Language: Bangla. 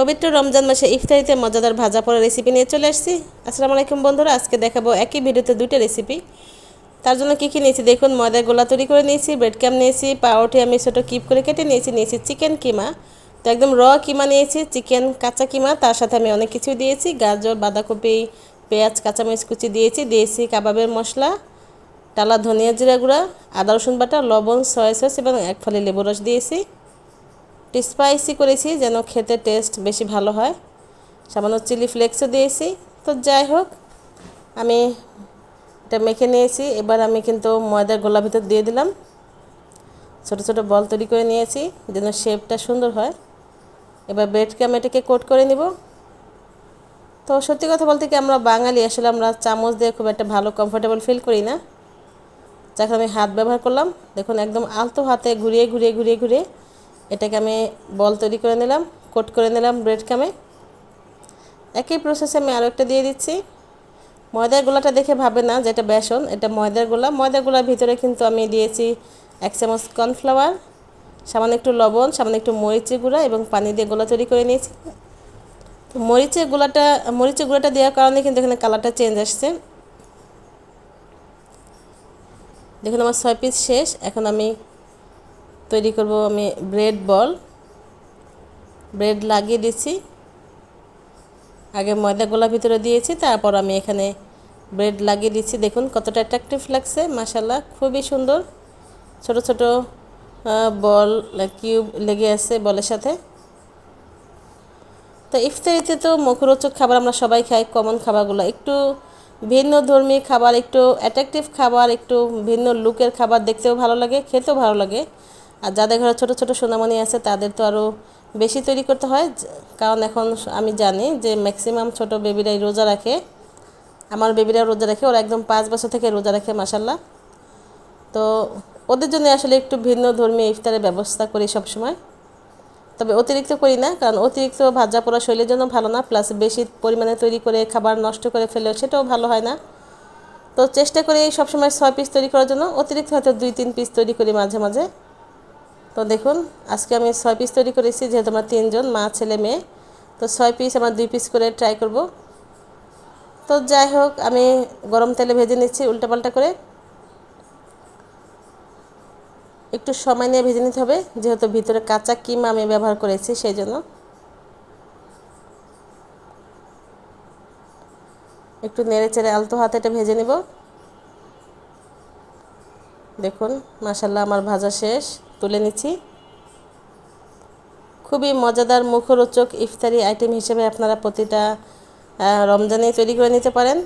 পবিত্র রমজান মাসে ইফতারিতে মজাদার ভাজা পড়া রেসিপি নিয়ে চলে আসছি। আসসালামু আলাইকুম বন্ধুরা, আজকে দেখাবো একই ভিডিওতে দুইটা রেসিপি তার জন্য কী কী নিয়েছি দেখুন, ময়দার গোলা তৈরি করে নিয়েছি ব্রেড ক্যাম নিয়েছি, পাউরুটি আমি ছোটো কিপ করে কেটে নিয়েছি নিয়েছি চিকেন কিমা। তো একদম র কিমা নিয়েছি চিকেন কাঁচা কিমা, তার সাথে আমি অনেক কিছু দিয়েছি, গাজর, বাঁধাকপি, পেঁয়াজ, কাঁচামরিচ কুচি দিয়েছি দিয়েছি কাবাবের মশলা টালা ধনিয়া জিরা গুঁড়া, আদা রসুন বাটা, লবণ সয়া সস এবং এক ফালি লেবু রস দিয়েছি। স্পাইসি করেছি যেন খেতে টেস্ট বেশি ভালো হয়। সামান্য চিলি ফ্লেক্সও দিয়েছি। তো যাই হোক, আমি এটা মেখে নিয়েছি। এবার আমি কিন্তু ময়দার গোলা ভিতর দিয়ে দিলাম। ছোট ছোট বল তৈরি করে নিয়েছি যেন শেপটা সুন্দর হয়। এবার ব্রেড আমি এটাকে কোট করে নিব। তো সত্যি কথা বলতে কি আমরা বাঙালি, আসলে আমরা চামচ দিয়ে খুব একটা ভালো কমফোর্টেবল ফিল করি না। যাকে আমি হাত ব্যবহার করলাম। দেখুন, একদম আলতো হাতে ঘুরিয়ে ঘুরিয়ে ঘুরিয়ে ঘুরিয়ে এটাকে আমি বল তৈরি করে নিলাম, কোট করে নিলাম ব্রেড কামে একই প্রসেসে আমি আরও একটা দিয়ে দিচ্ছি। ময়দার গোলাটা দেখে ভাবে না যেটা বেসন, এটা ময়দার গোলা। ময়দার গোলার ভিতরে কিন্তু আমি দিয়েছি এক চামচ কর্নফ্লাওয়ার, সামান্য একটু লবণ, সামান্য একটু মরিচের গুঁড়া এবং পানি দিয়ে গোলা তৈরি করে নিয়েছি। মরিচের গোলাটা, মরিচের গুঁড়াটা দেওয়ার কারণে কিন্তু এখানে কালারটা চেঞ্জ আসছে। দেখুন আমার ছয় পিস শেষ, এখন আমি তৈরি করব আমি ব্রেড বল। ব্রেড লাগিয়ে দিচ্ছি। আগে ময়দা গোলা ভিতরে দিয়েছি, তারপর আমি এখানে ব্রেড লাগিয়ে দিচ্ছি। দেখুন কতটা অ্যাট্রাকটিভ লাগছে মাসাল্লাহ খুবই সুন্দর। ছোট ছোট বল কিউব লেগে আছে বলের সাথে। তো ইফতারিতে তো মুখরোচক খাবার আমরা সবাই খাই কমন খাবারগুলো। একটু ভিন্ন ধর্মী খাবার, একটু অ্যাট্রাকটিভ খাবার, একটু ভিন্ন লুকের খাবার দেখতেও ভালো লাগে, খেতেও ভালো লাগে। আর যাদের ঘরে ছোট ছোট সোনামণি আছে, তাদের তো আরও বেশি তৈরি করতে হয়। কারণ এখন আমি জানি যে ম্যাক্সিমাম ছোট বেবিরাই রোজা রাখে। আমার বেবিরাও রোজা রাখে, ওরা একদম পাঁচ বছর থেকে রোজা রাখে মাসাল্লাহ তো ওদের জন্য আসলে একটু ভিন্ন ধর্মীয় ইফতারের ব্যবস্থা করি সবসময়। তবে অতিরিক্ত করি না, কারণ অতিরিক্ত ভাজা পোড়া শৈলীর জন্য ভালো না প্লাস বেশি পরিমাণে তৈরি করে, খাবার নষ্ট করে ফেলেও সেটাও ভালো হয় না। তো চেষ্টা করি সবসময় ছয় পিস তৈরি করার জন্য, অতিরিক্ত হয়তো দুই, তিন পিস তৈরি করি মাঝে মাঝে। তো দেখুন, আজকে আমি ছয় পিস তৈরি করেছি, যেহেতু আমার তিনজন, মা, ছেলে, মেয়ে। তো ছয় পিস আমার দুই পিস করে ট্রাই করব। তো যাই হোক, আমি গরম তেলে ভেজে নিচ্ছি উল্টাপাল্টা করে। একটু সময় নিয়ে ভেজে নিতে হবে, যেহেতু ভিতরে কাঁচা কিমা আমি ব্যবহার করেছি সেই জন্য। একটু নেড়ে চেড়ে আলতো হাতে এটা ভেজে নেব। দেখুন মাসাল্লাহ আমার ভাজা শেষ। তুলে নিচ্ছি। খুবই মজাদার মুখরোচক ইফতারি আইটেম হিসেবে আপনারা প্রতিটা রমজানে তৈরি করে নিতে পারেন।